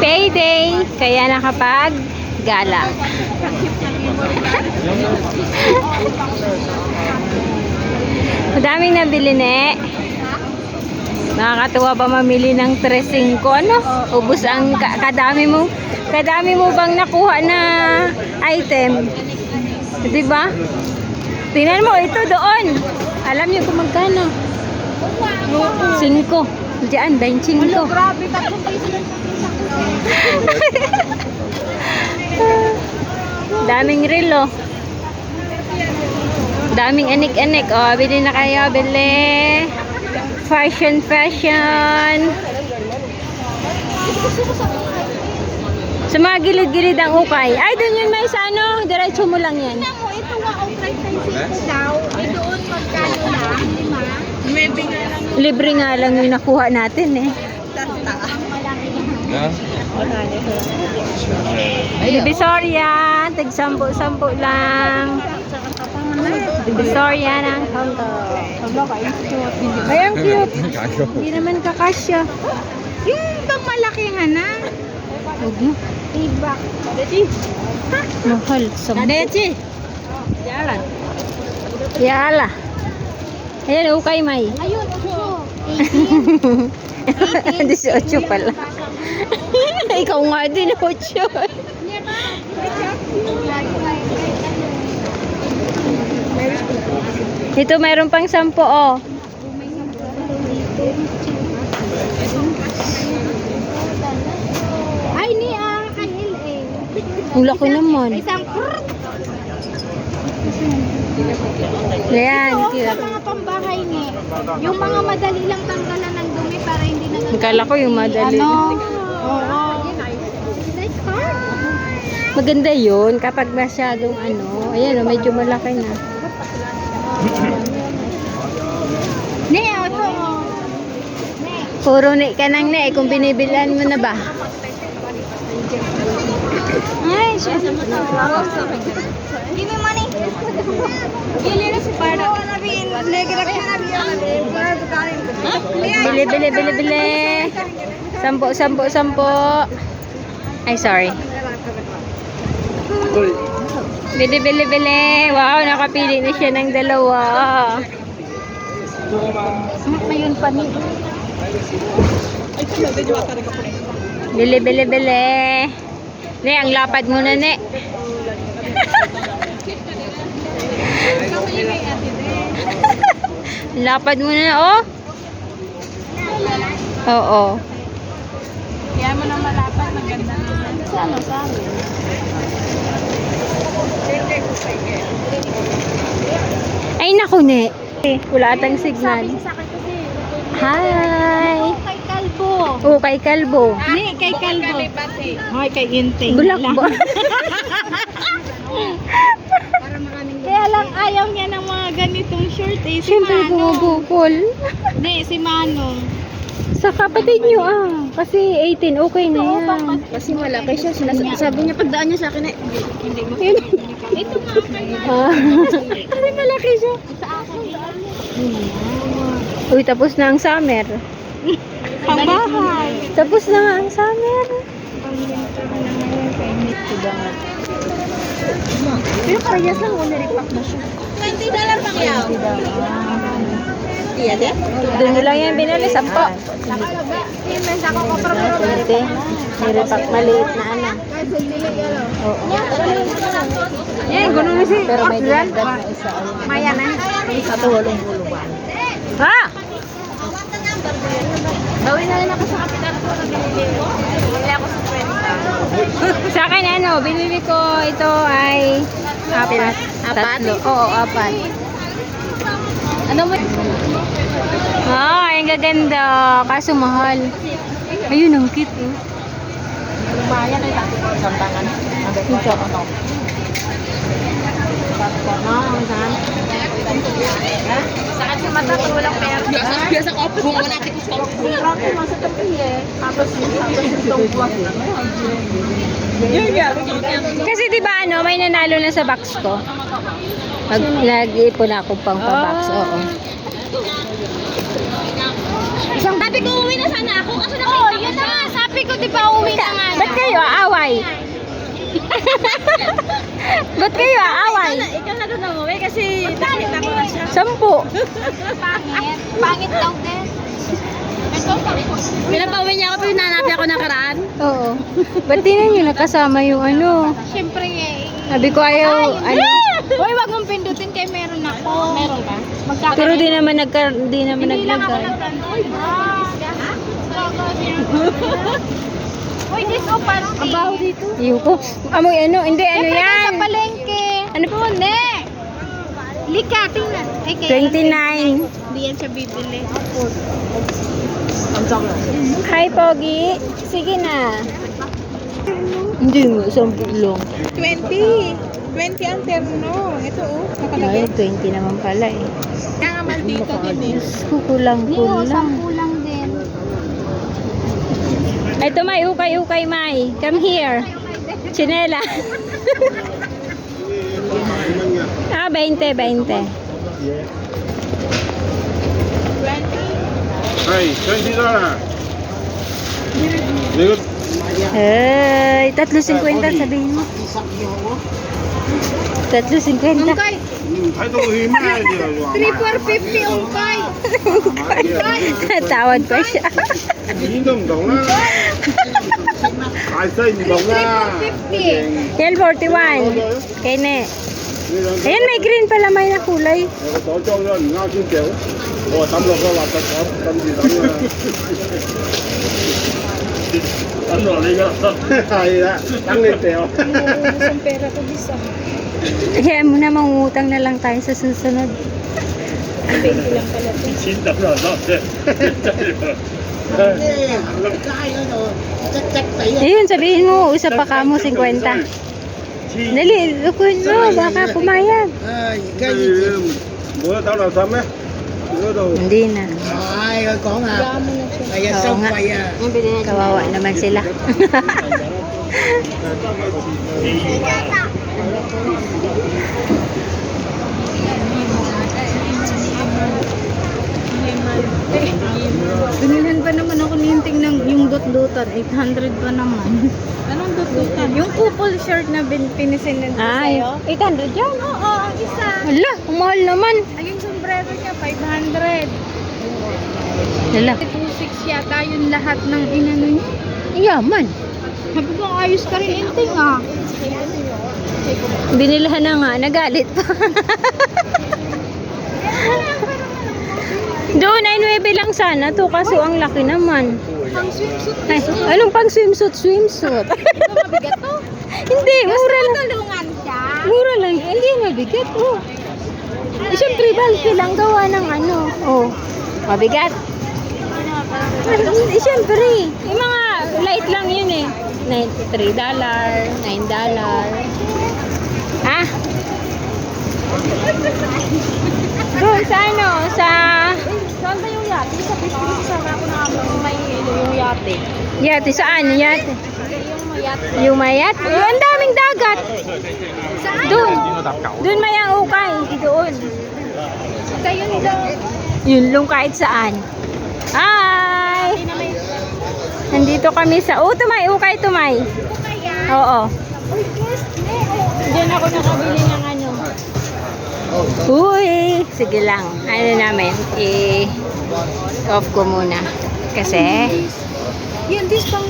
Payday, kaya nakapag gala. Madaming nabili ne. Nakakatuwa ba mamili ng 3.5? Ano? Ubus ang ka- kadami mo. Kadami mo bang nakuha na item? Di ba? Tingnan mo, ito doon. Alam niyo kung magkano? 5. Diyan, 25. Grabe, tatlong piso lang Daming relo. Daming anik-anik. Oh, bili na kayo. Bili. Fashion, fashion. Sa mga gilid-gilid ang ukay. Ay, doon yun may sa ano. Diretso mo lang yan. Tingnan mo, ito nga, oh, price ng daw. Eh, doon magkano lang, lima. Maybe nga lang. Libre nga lang yung nakuha natin eh. Tasta. Divisoria. Tig sampu-sampu lang. Divisoria ng Hongkong. Ay, ang cute. Hindi naman kakasya. Yung bang malaki nga na. Huwag mo. Iba. Mahal. Sampu. Kadeci. Jalan. Yala. Ayan, ukay may. Ayun, uso. 18 pala. Ikaw nga din, 8. Ito, mayroon pang 10, oh. Ay, ni ah, kay LA. Ang laki naman. Isang prrrt. Ayan, Ito, cute. sa mga pambahay ni. Yung mga madali lang tanggalan ng dumi para hindi na Akala ko yung madali. Ano? Oo. Nice car. Maganda yun kapag masyadong ano. Ayan, oh, medyo malaki na. Ne, ito. oh. Puro ni ka nang ne, kung binibilan mo na ba? Give me money. Bili, bili, bili, bili. Sampo, sampo, sampo. Ay, sorry. Bili, bili, bili. Wow, nakapili na siya ng dalawa. Ayun pa ni. Bili, bili, bili. Ne, ang lapad mo na, ne. lapad mo na, oh. Oo. Kaya mo na malapat, maganda naman. Sa ano, sa amin. Ay, naku, ne. Wala atang signal. Hi. Kalbo. Oh, kay Kalbo. Ni, kay Kalbo. Hoy, kay Inting. Bulak ba? Kaya lang ayaw niya ng mga ganitong shirt eh. Si Siyempre, bumubukol. Hindi, si Manong. Sa kapatid nyo ah. Kasi 18, okay na Oo, yan. Kasi malaki siya. Sinas- sabi niya pagdaan niya sa akin eh. Hindi mo. Yun. Ito nga. Ah. Kasi malaki siya. Sa akin. Uy, tapos na ang summer. Pangbahay. Tapos na nga ang summer. Pero parehas lang, wala repack na siya. 20 dollar pang yaw. Iya? Doon mo lang yan sampo. Maliit na. Oo. Eh, ganun na si Pero may dinagdag na isa. Maya na. Isa to, walong buluban. Ha? Bawin na rin ako sa kapitan ko na binili ko. Binili ako sa 20. Sa akin ano, binili ko ito ay apat. Tatlo. Oo, apat. Ano mo? Ay, ang gaganda. Kaso mahal. Ayun, ang cute. Oh. Lumayan ay dati ko isang tangan. Ang Ito. ano. Ah, saan? Sa mata ko walang pera. Biasa ko po mo natin ko sa Mura ko nasa tabi eh. Tapos tapos itong buwan. Kasi di ba ano, may nanalo na sa box ko. Mag nag-iipon ako pang pa-box. Oo. Isang sabi ko uwi na sana ako. Kaso nakita oh, yun na nga. Sabi ko Pwede pa uwi na nga. Ba't kayo aaway? Ba't kayo aaway? Ikaw na doon umuwi kasi nakita Sampu. Pangit. Pangit daw din. Ito, Pinapauwi niya ako pero nanapin ako nakaraan. Oo. Ba't di na nyo nakasama yung ano? Siyempre eh. Sabi ko ayaw, ano? Hoy, wag mong pindutin kay meron ako. Meron ka? Magkakaroon. Pero di naman nagka, di naman Hindi lang ako naglagay. Uy, this o parang Ang baho dito. Iyo ko. Amoy ano? Hindi, ano Siyempre, yan? Sa palengke. Ano po? Hindi. Lika, tingnan. Ay, kaya 29. Hindi yan siya bibili. Hi, Pogi. Sige na. Hindi mo, sampu lang. 20. 20 ang terno. Ito oh. Ay, 20 naman pala eh. Kaya nga maldito din eh. Kukulang Hindi o, kulang. sampu lang din. Ito may ukay-ukay, May. Come here. Chinela. Ah, 20, 20. Yeah. 20? 20 dollar. Very good. Ay, 3.50 sabihin mo. 3.50. Ungkay. Ay, tukuhin mo. 3.450 ungkay. Ungkay. Tawad pa siya. Gindong daw na. Ay, sa inyo daw na. 3.450. 12.41. Kene. Ayan, may green pala may na kulay. Ano, liga. Ay, ang niteo. Ang pera ko bisa. Kaya muna mangungutang na lang tayo sa susunod. 20 lang pala. Sinta na natin. Ayun, sabihin mo, isa pa ka mo, 50. Dali, lukuhin mo. Baka pumayag. Ay, ganyan. Muna tao lang sama. Hindi na. Ay, ko nga. Kaya sa kaya. Kawawa naman sila. Binilan pa naman ako ninting ng yung dot-dotan. 800 pa naman. Anong dot-dotan? Yung couple shirt na bin, pinisinan ko Ay, sa'yo. 800 yan. Oo, ang isa. Hala, ang mahal naman. Ay, yung sombrero niya, 500. Hala, 2.6 yata yung lahat ng inano niya. yaman. Sabi ko, ayos ka rin, inting ah. Binilhan na nga, nagalit pa. Doon ay 9 lang sana to, kaso ang laki naman. Pang swimsuit. Ay, anong pang swimsuit, swimsuit? Mabigat to. Hindi, mura lang. Tulungan siya. Mura lang, hindi mabigat. Oh. Eh, Siyempre, bulky lang gawa ng ano. Oh, mabigat. Eh, Siyempre, yung mga light lang yun eh. $93, $9. Ah? Doon sa ano, sa... Saan ba yung yate? Sa business sa ako na may yung yate. Yate, saan? Yate. Yung yate. Yung mayat? Oh, ang daming dagat. Saan? Doon. Doon may ang ukay. Doon. Kayo daw. Yun lang kahit saan. Hi! Nandito kami sa... Oh, tumay. Ukay, tumay. kaya. Oo. Uy, yes. Diyan ako nakabili ng. Uy! Sige lang. Ano namin? I-off ko muna. Kasi... Yan, this pang